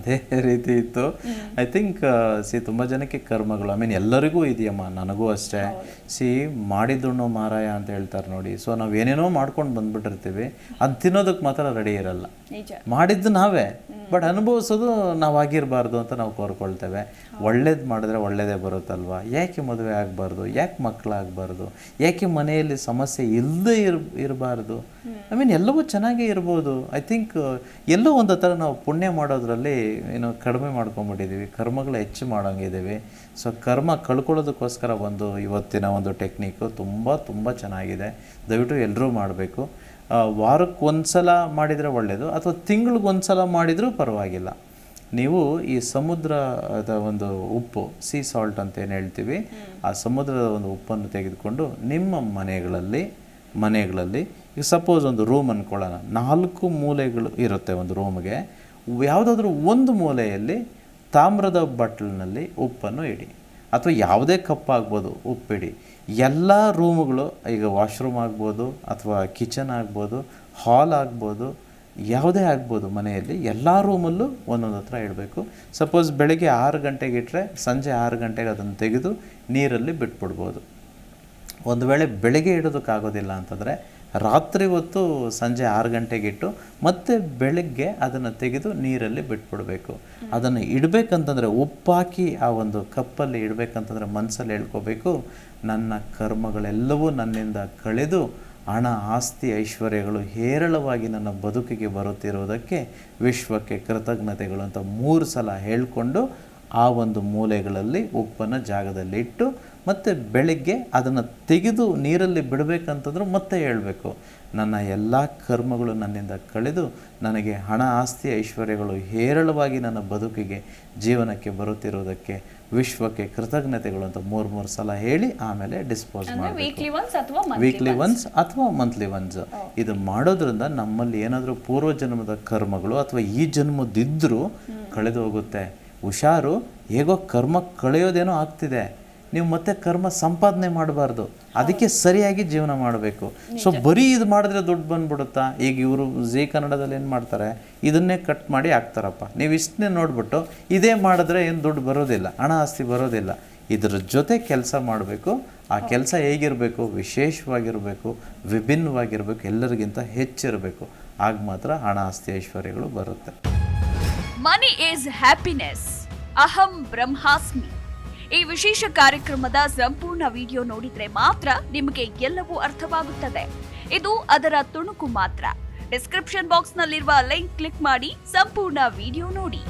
ಅದೇ ರೀತಿ ಇತ್ತು. ಐ ಥಿಂಕ್ ಸಿ ತುಂಬ ಜನಕ್ಕೆ ಕರ್ಮಗಳು ಐ ಮೀನ್ ಎಲ್ಲರಿಗೂ ಇದೆಯಮ್ಮ ನನಗೂ ಅಷ್ಟೇ. ಸಿ ಮಾಡಿದ್ದುಣ್ಣು ಮಾರಾಯ ಅಂತ ಹೇಳ್ತಾರೆ ನೋಡಿ. ಸೊ ನಾವು ಏನೇನೋ ಮಾಡ್ಕೊಂಡು ಬಂದ್ಬಿಟ್ಟಿರ್ತೀವಿ ಅದು ತಿನ್ನೋದಕ್ಕೆ ಮಾತ್ರ ರೆಡಿ ಇರಲ್ಲ. ಮಾಡಿದ್ದು ನಾವೇ. ಬಟ್ ಅನುಭವಿಸೋದು ನಾವಾಗಿರಬಾರ್ದು ಅಂತ ನಾವು ಕೋರ್ಕೊಳ್ತೇವೆ. ಒಳ್ಳೇದು ಮಾಡಿದ್ರೆ ಒಳ್ಳೇದೇ ಬರುತ್ತಲ್ವಾ? ಯಾಕೆ ಮದುವೆ ಆಗಬಾರ್ದು? ಯಾಕೆ ಮಕ್ಕಳಾಗಬಾರ್ದು ಯಾಕೆ ಮನೆಯಲ್ಲಿ ಸಮಸ್ಯೆ ಇಲ್ಲದೆ ಇರ್, ಇರಬಾರ್ದು? ಐ ಮೀನ್ ಎಲ್ಲವೂ ಚೆನ್ನಾಗೇ ಇರ್ಬೋದು. ಐ ಥಿಂಕ್ ಎಲ್ಲೋ ಒಂದು ಥರ ನಾವು ಪುಣ್ಯ ಮಾಡೋದ್ರಲ್ಲಿ ಏನು ಕಡಿಮೆ ಮಾಡ್ಕೊಂಬಿಟ್ಟಿದ್ದೀವಿ ಕರ್ಮಗಳು ಹೆಚ್ಚು ಮಾಡೋಂಗಿದ್ದೀವಿ ಸೊ ಕರ್ಮ ಕಳ್ಕೊಳ್ಳೋದಕ್ಕೋಸ್ಕರ ಒಂದು ಇವತ್ತಿನ ಒಂದು ಟೆಕ್ನಿಕ್ ತುಂಬ ತುಂಬ ಚೆನ್ನಾಗಿದೆ. ದಯವಿಟ್ಟು ಎಲ್ಲರೂ ಮಾಡಬೇಕು. ವಾರಕ್ಕೆ ಒಂದು ಸಲ ಮಾಡಿದರೆ ಒಳ್ಳೆಯದು ಅಥವಾ ತಿಂಗಳಿಗೊಂದು ಸಲ ಮಾಡಿದರೂ ಪರವಾಗಿಲ್ಲ. ನೀವು ಈ ಸಮುದ್ರದ ಒಂದು ಉಪ್ಪು ಸೀ ಸಾಲ್ಟ್ ಅಂತ ಏನು ಹೇಳ್ತೀವಿ ಆ ಸಮುದ್ರದ ಒಂದು ಉಪ್ಪನ್ನು ತೆಗೆದುಕೊಂಡು ನಿಮ್ಮ ಮನೆಗಳಲ್ಲಿ ಮನೆಗಳಲ್ಲಿ ಈಗ ಸಪೋಸ್ ಒಂದು ರೂಮ್ ಅಂದ್ಕೊಳ್ಳೋಣ ನಾಲ್ಕು ಮೂಲೆಗಳು ಇರುತ್ತೆ ಒಂದು ರೂಮ್ಗೆ ಯಾವುದಾದ್ರೂ ಒಂದು ಮೂಲೆಯಲ್ಲಿ ತಾಮ್ರದ ಬಟ್ಲಿನಲ್ಲಿ ಉಪ್ಪನ್ನು ಇಡಿ. ಅಥವಾ ಯಾವುದೇ ಕಪ್ ಆಗ್ಬೋದು ಉಪ್ಪಿಡಿ, ಎಲ್ಲ ರೂಮುಗಳು, ಈಗ ವಾಶ್ರೂಮ್ ಆಗ್ಬೋದು ಅಥವಾ ಕಿಚನ್ ಆಗ್ಬೋದು, ಹಾಲ್ ಆಗ್ಬೋದು, ಯಾವುದೇ ಆಗ್ಬೋದು ಮನೆಯಲ್ಲಿ ಎಲ್ಲ ರೂಮಲ್ಲೂ ಒಂದೊಂದು ಹತ್ರ ಇಡಬೇಕು. ಸಪೋಸ್ ಬೆಳಗ್ಗೆ ಆರು ಗಂಟೆಗೆ ಇಟ್ಟರೆ ಸಂಜೆ ಆರು ಗಂಟೆಗೆ ಅದನ್ನು ತೆಗೆದು ನೀರಲ್ಲಿ ಬಿಟ್ಬಿಡ್ಬೋದು. ಒಂದು ವೇಳೆ ಬೆಳಗ್ಗೆ ಇಡೋದಕ್ಕಾಗೋದಿಲ್ಲ ಅಂತಂದರೆ ರಾತ್ರಿ ಹೊತ್ತು ಸಂಜೆ ಆರು ಗಂಟೆಗಿಟ್ಟು ಮತ್ತೆ ಬೆಳಗ್ಗೆ ಅದನ್ನು ತೆಗೆದು ನೀರಲ್ಲಿ ಬಿಟ್ಬಿಡಬೇಕು. ಅದನ್ನು ಇಡಬೇಕಂತಂದರೆ ಉಪ್ಪಾಕಿ ಆ ಒಂದು ಕಪ್ಪಲ್ಲಿ ಇಡಬೇಕಂತಂದರೆ ಮನಸ್ಸಲ್ಲಿ ಹೇಳ್ಕೋಬೇಕು, ನನ್ನ ಕರ್ಮಗಳೆಲ್ಲವೂ ನನ್ನಿಂದ ಕಳೆದು ಹಣ, ಆಸ್ತಿ, ಐಶ್ವರ್ಯಗಳು ಹೇರಳವಾಗಿ ನನ್ನ ಬದುಕಿಗೆ ಬರುತ್ತಿರುವುದಕ್ಕೆ ವಿಶ್ವಕ್ಕೆ ಕೃತಜ್ಞತೆಗಳು ಅಂತ ಮೂರು ಸಲ ಹೇಳಿಕೊಂಡು ಆ ಒಂದು ಮೂಲೆಗಳಲ್ಲಿ ಉಪ್ಪನ್ನು ಜಾಗದಲ್ಲಿ ಇಟ್ಟು ಮತ್ತು ಬೆಳಗ್ಗೆ ಅದನ್ನು ತೆಗೆದು ನೀರಲ್ಲಿ ಬಿಡಬೇಕಂತಂದ್ರೂ ಮತ್ತೆ ಹೇಳಬೇಕು ನನ್ನ ಎಲ್ಲ ಕರ್ಮಗಳು ನನ್ನಿಂದ ಕಳೆದು ನನಗೆ ಹಣ ಆಸ್ತಿ ಐಶ್ವರ್ಯಗಳು ಹೇರಳವಾಗಿ ನನ್ನ ಬದುಕಿಗೆ ಜೀವನಕ್ಕೆ ಬರುತ್ತಿರುವುದಕ್ಕೆ ವಿಶ್ವಕ್ಕೆ ಕೃತಜ್ಞತೆಗಳು ಅಂತ ಮೂರು ಮೂರು ಸಲ ಹೇಳಿ ಆಮೇಲೆ ಡಿಸ್ಪೋಸ್ ಮಾಡಬೇಕು. ವೀಕ್ಲಿ ಒನ್ಸ್ ಅಥವಾ ವೀಕ್ಲಿ ಒನ್ಸ್ ಅಥವಾ ಮಂತ್ಲಿ ಒನ್ಸ್ ಇದು ಮಾಡೋದ್ರಿಂದ ನಮ್ಮಲ್ಲಿ ಏನಾದರೂ ಪೂರ್ವ ಜನ್ಮದ ಕರ್ಮಗಳು ಅಥವಾ ಈ ಜನ್ಮದಿದ್ದರೂ ಕಳೆದು ಹೋಗುತ್ತೆ. ಹುಷಾರು ಹೇಗೋ ಕರ್ಮ ಕಳೆಯೋದೇನೋ ಆಗ್ತಿದೆ. ನೀವು ಮತ್ತೆ ಕರ್ಮ ಸಂಪಾದನೆ ಮಾಡಬಾರ್ದು. ಅದಕ್ಕೆ ಸರಿಯಾಗಿ ಜೀವನ ಮಾಡಬೇಕು. ಸೊ ಬರೀ ಇದು ಮಾಡಿದ್ರೆ ದುಡ್ಡು ಬಂದ್ಬಿಡುತ್ತಾ? ಈಗ ಇವರು ಜಿ ಕನ್ನಡದಲ್ಲಿ ಏನು ಮಾಡ್ತಾರೆ? ಇದನ್ನೇ ಕಟ್ ಮಾಡಿ ಹಾಕ್ತಾರಪ್ಪ. ನೀವು ಇಷ್ಟನ್ನೇ ನೋಡಿಬಿಟ್ಟು ಇದೇ ಮಾಡಿದ್ರೆ ಏನು ದುಡ್ಡು ಬರೋದಿಲ್ಲ ಹಣ ಆಸ್ತಿ ಬರೋದಿಲ್ಲ. ಇದ್ರ ಜೊತೆ ಕೆಲಸ ಮಾಡಬೇಕು. ಆ ಕೆಲಸ ಹೇಗಿರಬೇಕು? ವಿಶೇಷವಾಗಿರಬೇಕು ವಿಭಿನ್ನವಾಗಿರಬೇಕು ಎಲ್ಲರಿಗಿಂತ ಹೆಚ್ಚಿರಬೇಕು. ಆಗ ಮಾತ್ರ ಹಣ ಆಸ್ತಿ ಐಶ್ವರ್ಯಗಳು ಬರುತ್ತೆ. ಮನಿ ಈಸ್ ಹ್ಯಾಪಿನೆಸ್ ಅಹಂ ಬ್ರಹ್ಮಾಸ್ಮಿ ಈ ವಿಶೇಷ ಕಾರ್ಯಕ್ರಮದ ಸಂಪೂರ್ಣ ವಿಡಿಯೋ ನೋಡಿದ್ರೆ ಮಾತ್ರ ನಿಮಗೆ ಎಲ್ಲವೂ ಅರ್ಥವಾಗುತ್ತದೆ. ಇದು ಅದರ ತುಣುಕು ಮಾತ್ರ. ಡಿಸ್ಕ್ರಿಪ್ಷನ್ ಬಾಕ್ಸ್ನಲ್ಲಿರುವ ಲಿಂಕ್ ಕ್ಲಿಕ್ ಮಾಡಿ ಸಂಪೂರ್ಣ ವಿಡಿಯೋ ನೋಡಿ.